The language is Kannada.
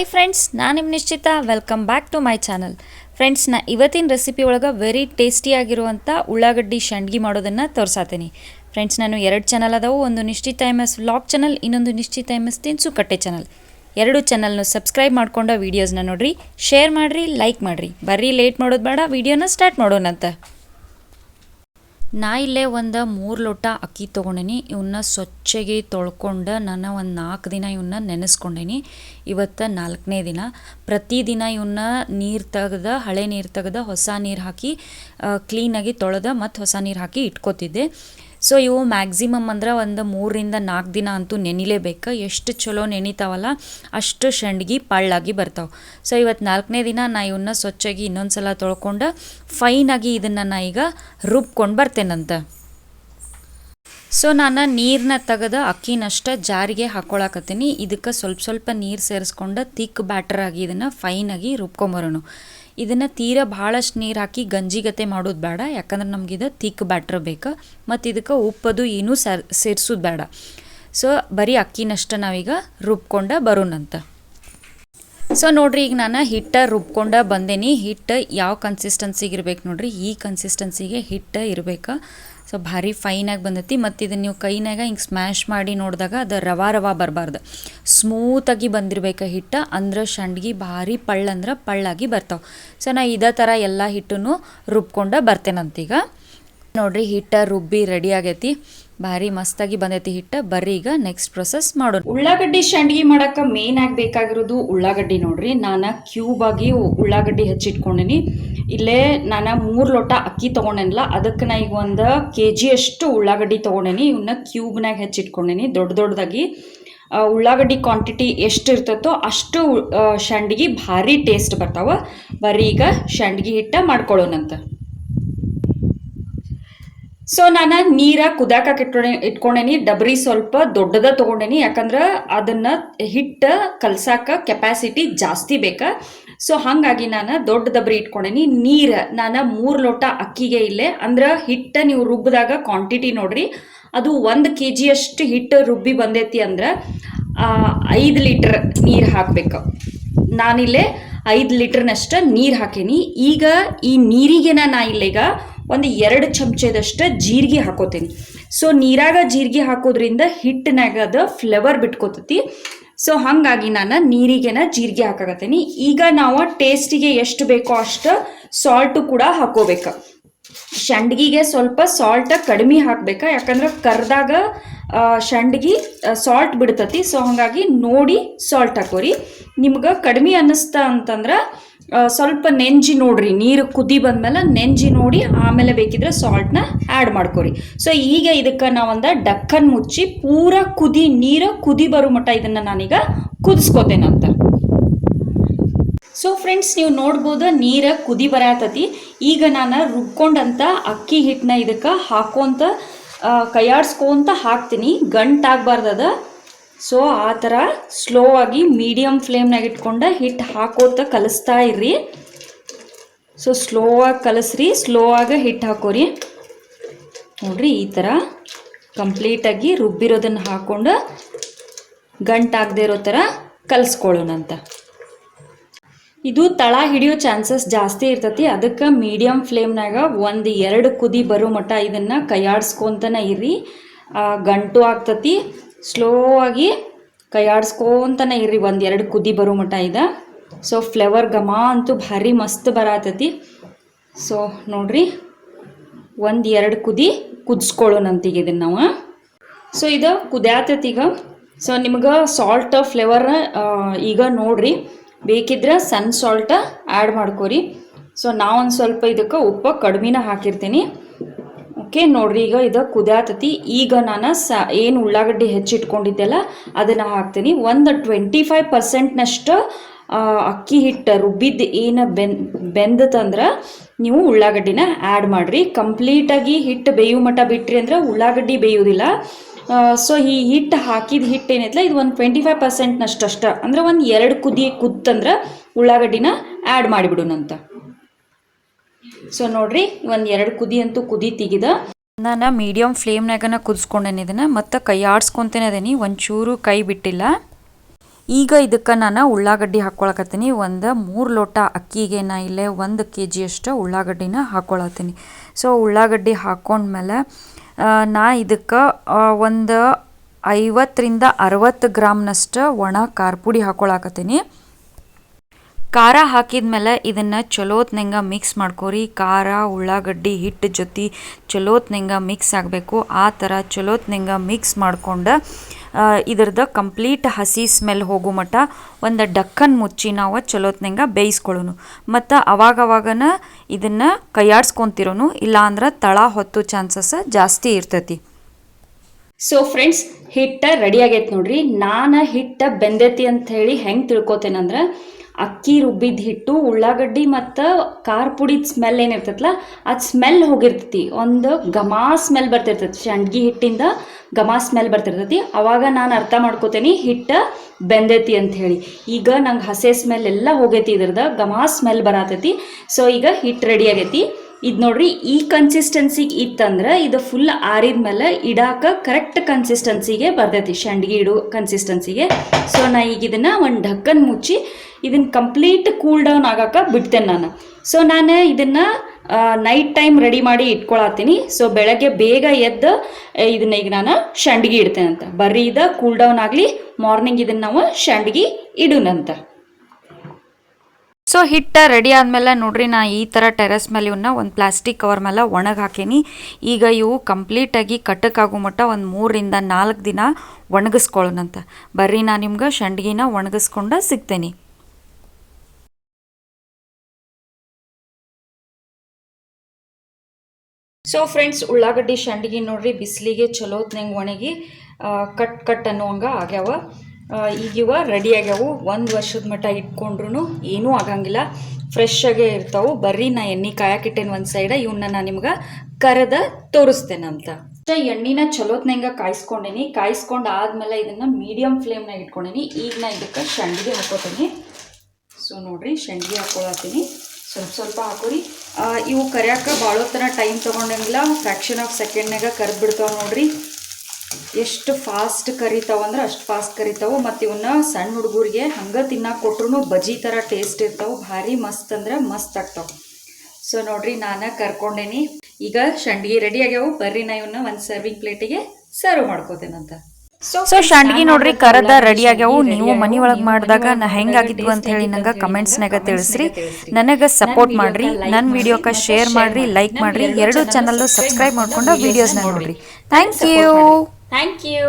ಹಾಯ್ ಫ್ರೆಂಡ್ಸ್ ನಾನು ನಿಮ್ಮ ನಿಶ್ಚಿತ. Welcome back to my channel friends ನಾ ಇವತ್ತಿನ ರೆಸಿಪಿ ಒಳಗೆ ವೆರಿ ಟೇಸ್ಟಿಯಾಗಿರುವಂಥ ಉಳ್ಳಾಗಡ್ಡಿ ಶಂಡ್ಗಿ ಮಾಡೋದನ್ನು ತೋರ್ಸಾತೀನಿ. ಫ್ರೆಂಡ್ಸ್ ನಾನು ಎರಡು ಚಾನಲ್ ಅದಾವು. ಒಂದು ನಿಶ್ಚಿತ ಎಂ ಎಸ್ ವ್ಲಾಗ್ ಚಾನಲ್ ಇನ್ನೊಂದು ನಿಶ್ಚಿತ ಎಂ ಎಸ್ ತಿನ್ಸು ಕಟ್ಟೆ ಚಾನಲ್ ಎರಡು ಚಾನಲ್ನು ಸಬ್ಸ್ಕ್ರೈಬ್ ಮಾಡ್ಕೊಂಡು ವೀಡಿಯೋಸ್ನ ನೋಡ್ರಿ ಶೇರ್ ಮಾಡಿರಿ ಲೈಕ್ ಮಾಡಿರಿ. ಬರ್ರಿ ಲೇಟ್ ಮಾಡೋದು ಬೇಡ ವೀಡಿಯೋನ ಸ್ಟಾರ್ಟ್ ಮಾಡೋಣಂತ. ನಾ ಇಲ್ಲೇ ಒಂದು ಮೂರು ಲೋಟ ಅಕ್ಕಿ ತೊಗೊಂಡೇನಿ. ಇವನ್ನ ಸ್ವಚ್ಛಗೆ ತೊಳ್ಕೊಂಡು ನಾನು ಒಂದು ನಾಲ್ಕು ದಿನ ಇವನ್ನ ನೆನೆಸ್ಕೊಂಡೇನಿ. ಇವತ್ತು ನಾಲ್ಕನೇ ದಿನ. ಪ್ರತಿದಿನ ಇವನ್ನ ನೀರು ತೆಗ್ದು, ಹಳೆ ನೀರು ತೆಗ್ದು ಹೊಸ ನೀರು ಹಾಕಿ ಕ್ಲೀನಾಗಿ ತೊಳೆದ ಮತ್ತು ಹೊಸ ನೀರು ಹಾಕಿ ಇಟ್ಕೋತಿದ್ದೆ. ಸೊ ಇವು ಮ್ಯಾಕ್ಸಿಮಮ್ ಅಂದ್ರೆ ಒಂದು ಮೂರರಿಂದ ನಾಲ್ಕು ದಿನ ಅಂತೂ ನೆನಿಲೇಬೇಕು. ಎಷ್ಟು ಚಲೋ ನೆನಿತಾವಲ್ಲ, ಅಷ್ಟು ಸಂಡ್ಗಿ ಪಳ್ಳಾಗಿ ಬರ್ತಾವೆ. ಸೊ ಇವತ್ತು ನಾಲ್ಕನೇ ದಿನ ನಾ ಇವನ್ನ ಸ್ವಚ್ಛಾಗಿ ಇನ್ನೊಂದು ಸಲ ತೊಳ್ಕೊಂಡು ಫೈನಾಗಿ ಇದನ್ನು ನಾ ಈಗ ರುಬ್ಕೊಂಡು ಬರ್ತೇನಂತ. ಸೊ ನಾನು ನೀರನ್ನ ತೆಗೆದು ಅಕ್ಕಿನಷ್ಟ ಜಾರಿಗೆ ಹಾಕ್ಕೊಳಕತ್ತೀನಿ ಇದಕ್ಕೆ ಸ್ವಲ್ಪ ಸ್ವಲ್ಪ ನೀರು ಸೇರಿಸ್ಕೊಂಡು ತಿಕ್ ಬ್ಯಾಟರ್ ಆಗಿ ಇದನ್ನು ಫೈನಾಗಿ ರುಬ್ಕೊಂಬರೋಣ ಇದನ್ನು ತೀರ ಭಾಳಷ್ಟು ನೀರು ಹಾಕಿ ಗಂಜಿಗತೆ ಮಾಡೋದು ಬೇಡ. ಯಾಕಂದ್ರೆ ನಮ್ಗೆ ಇದು ತಿಕ್ ಬ್ಯಾಟ್ರ್ ಬೇಕು. ಮತ್ತು ಇದಕ್ಕೆ ಉಪ್ಪದು ಏನೂ ಸರ್, ಸೇರಿಸೋದು ಬೇಡ. ಸೊ ಬರೀ ಅಕ್ಕಿನಷ್ಟ ನಾವೀಗ ರುಬ್ಕೊಂಡ ಬರೋಣಂತ. ಸೊ ನೋಡ್ರಿ, ಈಗ ನಾನು ಹಿಟ್ಟ ರುಬ್ಕೊಂಡ ಬಂದೇನಿ. ಹಿಟ್ಟು ಯಾವ ಕನ್ಸಿಸ್ಟೆನ್ಸಿಗೆ ಇರ್ಬೇಕು ನೋಡ್ರಿ? ಈ ಕನ್ಸಿಸ್ಟೆನ್ಸಿಗೆ ಹಿಟ್ಟು ಇರಬೇಕು. ಸೊ ಭಾರಿ ಫೈನಾಗಿ ಬಂದೈತಿ. ಮತ್ತು ಇದನ್ನು ನೀವು ಕೈನಾಗ ಹಿಂಗೆ ಸ್ಮ್ಯಾಶ್ ಮಾಡಿ ನೋಡಿದಾಗ ಅದು ರವಾ ರವಾ ಬರಬಾರ್ದು. ಸ್ಮೂತಾಗಿ ಬಂದಿರ್ಬೇಕು ಹಿಟ್ಟ, ಅಂದ್ರೆ ಸಂಡ್ಗಿ ಭಾರಿ ಪಳ್ಳಂದ್ರೆ ಪಳ್ಳಾಗಿ ಬರ್ತಾವೆ. ಸೊ ನಾ ಇದೇ ಥರ ಎಲ್ಲ ಹಿಟ್ಟನ್ನು ರುಬ್ಕೊಂಡ ಬರ್ತೇನಂತೀಗ. ನೋಡಿರಿ, ಹಿಟ್ಟ ರುಬ್ಬಿ ರೆಡಿ ಆಗೈತಿ. ಭಾರಿ ಮಸ್ತಾಗಿ ಬಂದೈತಿ ಹಿಟ್ಟ. ಬರ್ರಿ ಈಗ ನೆಕ್ಸ್ಟ್ ಪ್ರೊಸೆಸ್ ಮಾಡೋಣ. ಉಳ್ಳಾಗಡ್ಡಿ ಸಂಡ್ಗಿ ಮಾಡಕ ಮೇನ್ ಆಗಿ ಬೇಕಾಗಿರೋದು ಉಳ್ಳಾಗಡ್ಡಿ ನೋಡ್ರಿ. ನಾನು ಕ್ಯೂಬ್ ಆಗಿ ಉಳ್ಳಾಗಡ್ಡಿ ಹೆಚ್ಚಿಟ್ಕೊಂಡೇನಿ. ಇಲ್ಲೇ ನಾನು ಮೂರು ಲೋಟ ಅಕ್ಕಿ ತೊಗೊಂಡೇನಲ್ಲ, ಅದಕ್ಕೆ ನಾ ಈಗ ಒಂದು ಕೆ ಅಷ್ಟು ಉಳ್ಳಾಗಡ್ಡಿ ತೊಗೊಂಡೇನಿ. ಇವನ್ನ ಕ್ಯೂಬ್ನಾಗ ಹೆಚ್ಚಿಟ್ಕೊಂಡೇನಿ. ದೊಡ್ಡ ದೊಡ್ಡದಾಗಿ ಉಳ್ಳಾಗಡ್ಡಿ ಕ್ವಾಂಟಿಟಿ ಎಷ್ಟು ಇರ್ತೈತೋ ಅಷ್ಟು ಸಂಡ್ಗಿ ಭಾರಿ ಟೇಸ್ಟ್ ಬರ್ತಾವ. ಬರೀ ಈಗ ಸಂಡ್ಗಿ ಹಿಟ್ಟ ಮಾಡ್ಕೊಳ್ಳೋಣಂತ ಸೊ ನಾನು ನೀರ ಕುದಾಕ ಇಟ್ಕೊಂಡೆ ಇಟ್ಕೊಂಡೇನಿ, ಡಬ್ರಿ ಸ್ವಲ್ಪ ದೊಡ್ಡದ ತೊಗೊಂಡೇನಿ, ಯಾಕಂದ್ರೆ ಅದನ್ನ ಹಿಟ್ಟ ಕಲ್ಸಾಕ ಕೆಪಾಸಿಟಿ ಜಾಸ್ತಿ ಬೇಕಾ. ಸೊ ಹಾಗಾಗಿ ನಾನು ದೊಡ್ಡ ಡಬ್ರಿ ಇಟ್ಕೊಂಡೇನಿ. ನೀರು ನಾನು ಮೂರು ಲೋಟ ಅಕ್ಕಿಗೆ ಇಲ್ಲೇ, ಅಂದ್ರೆ ಹಿಟ್ಟ ನೀವು ರುಬ್ಬಿದಾಗ ಕ್ವಾಂಟಿಟಿ ನೋಡ್ರಿ, ಅದು ಒಂದು ಕೆ ಜಿಯಷ್ಟು ಹಿಟ್ಟು ರುಬ್ಬಿ ಬಂದೈತಿ ಅಂದ್ರೆ ಐದು ಲೀಟ್ರ್ ನೀರು ಹಾಕಬೇಕು. ನಾನಿಲ್ಲೇ ಐದು ಲೀಟ್ರ್ನಷ್ಟು ನೀರು ಹಾಕೇನಿ. ಈಗ ಈ ನೀರಿಗೆ ನಾ ಇಲ್ಲೀಗ ಒಂದು ಎರಡು ಚಮಚದಷ್ಟು ಜೀರಿಗೆ ಹಾಕೋತೀನಿ. ಸೊ ನೀರಾಗ ಜೀರಿಗೆ ಹಾಕೋದ್ರಿಂದ ಹಿಟ್ಟಿನಾಗ ಅದು ಫ್ಲೇವರ್ ಬಿಟ್ಕೋತತಿ. ಸೊ ಹಾಗಾಗಿ ನಾನು ನೀರಿಗೆನ ಜೀರಿಗೆ ಹಾಕಾಕತ್ತೀನಿ. ಈಗ ನಾವು ಟೇಸ್ಟಿಗೆ ಎಷ್ಟು ಬೇಕೋ ಅಷ್ಟು ಸಾಲ್ಟು ಕೂಡ ಹಾಕೋಬೇಕು. ಸಂಡ್ಗಿಗೆ ಸ್ವಲ್ಪ ಸಾಲ್ಟ್ ಕಡಿಮೆ ಹಾಕ್ಬೇಕು. ಯಾಕಂದ್ರೆ ಕರ್ದಾಗ ಶಂಡ್ಗಿ ಸಾಲ್ಟ್ ಬಿಡ್ತತಿ. ಸೊ ಹಾಗಾಗಿ ನೋಡಿ ಸಾಲ್ಟ್ ಹಾಕೋರಿ. ನಿಮ್ಗೆ ಕಡಿಮೆ ಅನ್ನಿಸ್ತಾ ಅಂತಂದ್ರೆ ಸ್ವಲ್ಪ ನೆಂಜಿ ನೋಡ್ರಿ. ನೀರು ಕುದಿ ಬಂದ್ಮೇಲೆ ನೆಂಜಿ ನೋಡಿ ಆಮೇಲೆ ಬೇಕಿದ್ರೆ ಸಾಲ್ಟ್ನ ಆ್ಯಡ್ ಮಾಡ್ಕೊರಿ. ಸೊ ಈಗ ಇದಕ್ಕೆ ನಾವೊಂದು ಡಕ್ಕನ್ ಮುಚ್ಚಿ ಪೂರ ಕುದಿ ನೀರು ಕುದಿ ಬರೋ ಮಟ್ಟ ಇದನ್ನು ನಾನೀಗ ಕುದಿಸ್ಕೋತೇನಂತ ಸೊ ಫ್ರೆಂಡ್ಸ್ ನೀವು ನೋಡ್ಬೋದು ನೀರ ಕುದಿ ಬರತತಿ. ಈಗ ನಾನು ರುಬ್ಕೊಂಡಂತ ಅಕ್ಕಿ ಹಿಟ್ಟನ್ನ ಇದಕ್ಕೆ ಹಾಕೋಂತ ಕೈಯಾಡ್ಸ್ಕೊಂತ ಹಾಕ್ತೀನಿ. ಗಂಟಾಗಬಾರ್ದದ. ಸೊ ಆ ಥರ ಸ್ಲೋ ಆಗಿ ಮೀಡಿಯಮ್ ಫ್ಲೇಮ್ನಾಗ ಇಟ್ಕೊಂಡು ಹಿಟ್ಟು ಹಾಕೋತ ಕಲಿಸ್ತಾ ಇರ್ರಿ. ಸೊ ಸ್ಲೋ ಆಗಿ ಕಲಿಸ್ರಿ. ಸ್ಲೋ ಆಗಿ ಹಿಟ್ಟು ಹಾಕೋರಿ. ನೋಡ್ರಿ, ಈ ಥರ ಕಂಪ್ಲೀಟಾಗಿ ರುಬ್ಬಿರೋದನ್ನು ಹಾಕ್ಕೊಂಡು ಗಂಟಾಗದೇ ಇರೋ ಥರ ಕಲಿಸ್ಕೊಳ್ಳೋಣಂತ. ಇದು ತಳ ಹಿಡಿಯೋ ಚಾನ್ಸಸ್ ಜಾಸ್ತಿ ಇರ್ತತಿ. ಅದಕ್ಕೆ ಮೀಡಿಯಂ ಫ್ಲೇಮ್ನಾಗ ಒಂದು ಎರಡು ಕುದಿ ಬರೋ ಮಟ್ಟ ಇದನ್ನು ಕೈಯಾಡ್ಸ್ಕೊತನ ಇರ್ರಿ. ಗಂಟು ಆಗ್ತತಿ. ಸ್ಲೋ ಆಗಿ ಕೈಯಾಡಿಸ್ಕೊತನ ಇರ್ರಿ ಒಂದು ಎರಡು ಕುದಿ ಬರೋ ಮಟ್ಟ ಇದೆ. ಸೊ ಫ್ಲೇವರ್ ಘಮ ಅಂತೂ ಭಾರಿ ಮಸ್ತ್ ಬರತತಿ. ಸೊ ನೋಡ್ರಿ. ಒಂದು ಎರಡು ಕುದಿ ಕುದಿಸ್ಕೊಳ್ಳೋಣಂತೀಗ ಇದನ್ನು ನಾವು. ಸೊ ಇದು ಕುದ್ಯಾತೈತಿ ಈಗ. ಸೊ ನಿಮ್ಗೆ ಸಾಲ್ಟ್ ಫ್ಲೇವರ್ ಈಗ ನೋಡ್ರಿ. ಬೇಕಿದ್ರೆ ಸನ್ ಸಾಲ್ಟ ಆ್ಯಡ್ ಮಾಡ್ಕೊರಿ. ಸೊ ನಾವೊಂದು ಸ್ವಲ್ಪ ಇದಕ್ಕೆ ಉಪ್ಪು ಕಡಿಮೆನ ಹಾಕಿರ್ತೀನಿ. ಓಕೆ ನೋಡ್ರಿ, ಈಗ ಇದು ಕುದಾತತಿ ಈಗ ನಾನು ಸ, ಏನು ಉಳ್ಳಾಗಡ್ಡಿ ಹೆಚ್ಚಿಟ್ಕೊಂಡಿದ್ದೆಲ್ಲ ಅದನ್ನು ಹಾಕ್ತೀನಿ. ಒಂದು ಟ್ವೆಂಟಿ ಫೈವ್ ಪರ್ಸೆಂಟ್ನಷ್ಟು ಅಕ್ಕಿ ಹಿಟ್ಟು ರುಬ್ಬಿದ್ದು ಏನು ಬೆನ್, ಬೆಂದತಂದ್ರೆ ನೀವು ಉಳ್ಳಾಗಡ್ಡಿನ ಆ್ಯಡ್ ಮಾಡಿರಿ. ಕಂಪ್ಲೀಟಾಗಿ ಹಿಟ್ಟು ಬೇಯುವ ಮಟ್ಟ ಬಿಟ್ರಿ ಅಂದ್ರೆ ಉಳ್ಳಾಗಡ್ಡಿ ಬೇಯೋದಿಲ್ಲ. ಸೊ ಈ ಹಿಟ್ಟು ಹಾಕಿದ ಹಿಟ್ಟು ಏನೈತಲ್ಲ ಇದು ಒಂದು ಟ್ವೆಂಟಿ ಫೈವ್ ಪರ್ಸೆಂಟ್ನಷ್ಟು ಅಷ್ಟ ಅಂದ್ರೆ ಒಂದು ಎರಡು ಕುದಿ ಕುತ್ತಂದ್ರೆ ಉಳ್ಳಾಗಡ್ಡಿನ ಆ್ಯಡ್ ಮಾಡಿಬಿಡೋಣಂತ ಸೊ ನೋಡ್ರಿ, ಒಂದು ಎರಡು ಕುದಿ ಅಂತೂ ಕುದಿ ತೆಗಿದ. ನಾನು ಮೀಡಿಯಮ್ ಫ್ಲೇಮ್ನಾಗನ ಕುದಿಸ್ಕೊಂಡೇನೆ ಇದನ್ನು, ಮತ್ತು ಕೈ ಆಡ್ಸ್ಕೊತೇನೆ ಅದೇನಿ ಒಂಚೂರು ಕೈ ಬಿಟ್ಟಿಲ್ಲ. ಈಗ ಇದಕ್ಕೆ ನಾನು ಉಳ್ಳಾಗಡ್ಡಿ ಹಾಕ್ಕೊಳಕತ್ತೀನಿ ಒಂದು ಮೂರು ಲೋಟ ಅಕ್ಕಿಗೆ ನಾ ಇಲ್ಲೇ ಒಂದು ಕೆ ಜಿಯಷ್ಟು ಉಳ್ಳಾಗಡ್ಡಿನ ಹಾಕ್ಕೊಳತ್ತೀನಿ ಸೊ ಉಳ್ಳಾಗಡ್ಡಿ ಹಾಕ್ಕೊಂಡ್ಮೇಲೆ ನಾ ಇದಕ್ಕೆ ಒಂದು ಐವತ್ತರಿಂದ ಅರವತ್ತು ಗ್ರಾಮ್ನಷ್ಟು ಒಣ ಖಾರ ಪುಡಿ ಹಾಕೊಳಕತ್ತೀನಿ. ಖಾರ ಹಾಕಿದ್ಮೇಲೆ ಇದನ್ನು ಚಲೋತ್ನಂಗೆ ಮಿಕ್ಸ್ ಮಾಡ್ಕೋರಿ. ಖಾರ, ಉಳ್ಳಾಗಡ್ಡಿ ಹಿಟ್ಟು ಜೊತೆ ಚಲೋತ್ನಂಗೆ ಮಿಕ್ಸ್ ಆಗಬೇಕು. ಆ ಥರ ಚಲೋತ್ನಂಗೆ ಮಿಕ್ಸ್ ಮಾಡ್ಕೊಂಡು ಇದ್ರದ್ದು ಕಂಪ್ಲೀಟ್ ಹಸಿ ಸ್ಮೆಲ್ ಹೋಗೋ ಮಟ್ಟ ಒಂದು ಡಕ್ಕನ್ ಮುಚ್ಚಿ ನಾವು ಚಲೋತ್ನಂಗೆ ಬೇಯಿಸ್ಕೊಳ್ಳೋನು. ಮತ್ತು ಅವಾಗವಾಗನ ಇದನ್ನು ಕೈಯಾಡ್ಸ್ಕೊತಿರೋನು, ಇಲ್ಲಾಂದ್ರೆ ತಳ ಹೊತ್ತು ಚಾನ್ಸಸ್ ಜಾಸ್ತಿ ಇರ್ತೈತಿ. ಸೊ ಫ್ರೆಂಡ್ಸ್ ಹಿಟ್ಟ ರೆಡಿ ಆಗೈತೆ ನೋಡ್ರಿ. ನಾನು ಹಿಟ್ಟ ಬೆಂದೈತಿ ಅಂತ ಹೇಳಿ ಹೆಂಗೆ ತಿಳ್ಕೊತೇನಂದ್ರೆ ಅಕ್ಕಿ ರುಬ್ಬಿದ ಹಿಟ್ಟು, ಉಳ್ಳಾಗಡ್ಡಿ ಮತ್ತು ಖಾರ ಪುಡಿದ ಸ್ಮೆಲ್ ಏನಿರ್ತೈತಲ್ಲ ಅದು ಸ್ಮೆಲ್ ಹೋಗಿರ್ತೈತಿ. ಒಂದು ಘಮಾ ಸ್ಮೆಲ್ ಬರ್ತಿರ್ತೈತಿ. ಶಂಡ್ಗಿ ಹಿಟ್ಟಿಂದ ಘಮ ಸ್ಮೆಲ್ ಬರ್ತಿರ್ತೈತಿ. ಅವಾಗ ನಾನು ಅರ್ಥ ಮಾಡ್ಕೋತೇನೆ ಹಿಟ್ಟು ಬೆಂದೈತಿ ಅಂತ ಹೇಳಿ. ಈಗ ನಂಗೆ ಹಸೆ ಸ್ಮೆಲ್ ಎಲ್ಲ ಹೋಗೈತಿ ಇದ್ರದ ಘಮ ಸ್ಮೆಲ್ ಬರತೈತಿ. ಸೊ ಈಗ ಹಿಟ್ಟು ರೆಡಿ ಆಗೈತಿ. ಇದು ನೋಡ್ರಿ, ಈ ಕನ್ಸಿಸ್ಟೆನ್ಸಿಗೆ ಇತ್ತಂದ್ರೆ ಇದು ಫುಲ್ ಆರಿದ ಮೇಲೆ ಇಡಾಕ ಕರೆಕ್ಟ್ ಕನ್ಸಿಸ್ಟೆನ್ಸಿಗೆ ಬರ್ತೈತಿ, ಶಂಡ್ಗಿ ಇಡು ಕನ್ಸಿಸ್ಟೆನ್ಸಿಗೆ ಸೊ ನಾ ಈಗ ಇದನ್ನ ಒಂದು ಢಕ್ಕನ್ ಮುಚ್ಚಿ ಇದನ್ನ ಕಂಪ್ಲೀಟ್ ಕೂಲ್ ಡೌನ್ ಆಗಾಕ ಬಿಡ್ತೇನೆ ನಾನು. ಸೊ ನಾನು ಇದನ್ನ ನೈಟ್ ಟೈಮ್ ರೆಡಿ ಮಾಡಿ ಇಟ್ಕೊಳತ್ತೀನಿ ಸೊ ಬೆಳಗ್ಗೆ ಬೇಗ ಎದ್ದು ಇದನ್ನ ಈಗ ನಾನು ಶಂಡ್ಗಿ ಇಡ್ತೇನೆ ಅಂತ ಬರ್ರಿ ಇದ ಕೂಲ್ ಡೌನ್ ಆಗಲಿ ಮಾರ್ನಿಂಗ್ ಇದನ್ನ ನಾವು ಶಂಡ್ಗಿ ಇಡುನಂತ. ಸೊ ಹಿಟ್ಟ ರೆಡಿ ಆದಮೇಲೆ ನೋಡ್ರಿ, ನಾ ಈ ಥರ ಟೆರೆಸ್ ಮೇಲೆ ಇವನ್ನ ಒಂದು ಪ್ಲಾಸ್ಟಿಕ್ ಕವರ್ ಮೇಲೆ ಒಣಗಿ ಹಾಕೀನಿ. ಈಗ ಇವು ಕಂಪ್ಲೀಟಾಗಿ ಕಟ್ಟಕ್ಕಾಗೋ ಮಟ್ಟ ಒಂದು ಮೂರರಿಂದ ನಾಲ್ಕು ದಿನ ಒಣಗಿಸ್ಕೊಳ್ಳೋಣಂತ ಬರ್ರಿ, ನಾ ನಿಮ್ಗೆ ಸಂಡ್ಗಿನ ಒಣಗಿಸ್ಕೊಂಡು ಸಿಗ್ತೇನೆ. ಸೊ ಫ್ರೆಂಡ್ಸ್ ಉಳ್ಳಾಗಡ್ಡಿ ಸಂಡ್ಗಿ ನೋಡ್ರಿ, ಬಿಸಿಲಿಗೆ ಚಲೋತ್ನಂಗೆ ಒಣಗಿ ಕಟ್ ಕಟ್ ಅನ್ನೋ ಹಂಗೆ ಆಗ್ಯಾವ. ಆ, ಈಗ ಇವ ರೆಡಿ ಆಗ್ಯಾವು. ಒಂದು ವರ್ಷದ ಮಟ್ಟ ಇಟ್ಕೊಂಡ್ರೂ ಏನೂ ಆಗಂಗಿಲ್ಲ. ಫ್ರೆಶ್ ಆಗೇ ಇರ್ತಾವು. ಬರ್ರಿ ನಾ ಎಣ್ಣೆ ಕಾಯಕಿಟ್ಟೇನು ಒಂದು ಸೈಡ ಇವನ್ನ ನಾನು ನಿಮ್ಗೆ ಕರೆದ ತೋರಿಸ್ತೇನೆ ಅಂತ. ಎಣ್ಣಿನ ಚಲೋತ್ನಂಗ ಕಾಯಿಸ್ಕೊಂಡೇನಿ. ಕಾಯಿಸ್ಕೊಂಡು ಆದ್ಮೇಲೆ ಇದನ್ನ ಮೀಡಿಯಂ ಫ್ಲೇಮ್ನಾಗ ಇಟ್ಕೊಂಡೇನಿ. ಈಗ ನಾ ಇದಕ್ಕೆ ಸಂಡಿಗೆ ಹಾಕೋತೀನಿ. ಸೊ ನೋಡಿರಿ ಸಂಡಿಗೆ ಹಾಕೊಳತ್ತೀನಿ. ಸ್ವಲ್ಪ ಸ್ವಲ್ಪ ಹಾಕೋರಿ. ಇವು ಕರಿಯಾಕ ಭಾಳ ಥರ ಟೈಮ್ ತೊಗೊಂಡಂಗಿಲ್ಲ. ಫ್ರ್ಯಾಕ್ಷನ್ ಆಫ್ ಸೆಕೆಂಡ್ನಾಗ ಕರ್ದು ಬಿಡ್ತಾವೆ ನೋಡ್ರಿ. ಎಷ್ಟು ಫಾಸ್ಟ್ ಕರಿತಾವ ಅಂದ್ರೆ ಅಷ್ಟು ಫಾಸ್ಟ್ ಕರಿತಾವು. ಮತ್ತು ಇವನ್ನ ಸಣ್ಣ ಹುಡುಗರಿಗೆ ಹಂಗೆ ತಿನ್ನಕ್ಕೆ ಕೊಟ್ರು ಬಜಿ ಥರ ಟೇಸ್ಟ್ ಇರ್ತಾವೆ. ಭಾರಿ ಮಸ್ತ್ ಅಂದ್ರೆ ಮಸ್ತ್ ಆಗ್ತಾವೆ. ಸೊ ನೋಡ್ರಿ ನಾನು ಕರ್ಕೊಂಡೇನಿ. ಈಗ ಶಂಡ್ಗಿ ರೆಡಿ ಆಗ್ಯಾವು. ಬರ್ರಿ ನಾ ಇವನ್ನ ಒಂದು ಸರ್ವಿಂಗ್ ಪ್ಲೇಟಿಗೆ ಸರ್ವ್ ಮಾಡ್ಕೋತೇನಂತ ಸೊ ಶಾಂಡ್ಗಿ ನೋಡ್ರಿ ಕರದ ರೆಡಿ ಆಗ್ಯಾವು. ನೀವು ಮನಿ ಒಳಗೆ ಮಾಡಿದಾಗ ನಾ ಹೆಂಗಾಗಿದ್ವು ಅಂತ ಹೇಳಿ ನಂಗೆ ಕಮೆಂಟ್ಸ್ನಾಗ ತಿಳಿಸ್ರಿ. ನನಗೆ ಸಪೋರ್ಟ್ ಮಾಡ್ರಿ ನನ್ನ ವಿಡಿಯೋಕ್ಕೆ ಶೇರ್ ಮಾಡ್ರಿ ಲೈಕ್ ಮಾಡ್ರಿ ಎರಡು ಚಾನಲ್ ಸಬ್ಸ್ಕ್ರೈಬ್ ಮಾಡ್ಕೊಂಡು ವಿಡಿಯೋಸ್ನ ನೋಡ್ರಿ. Thank you thank you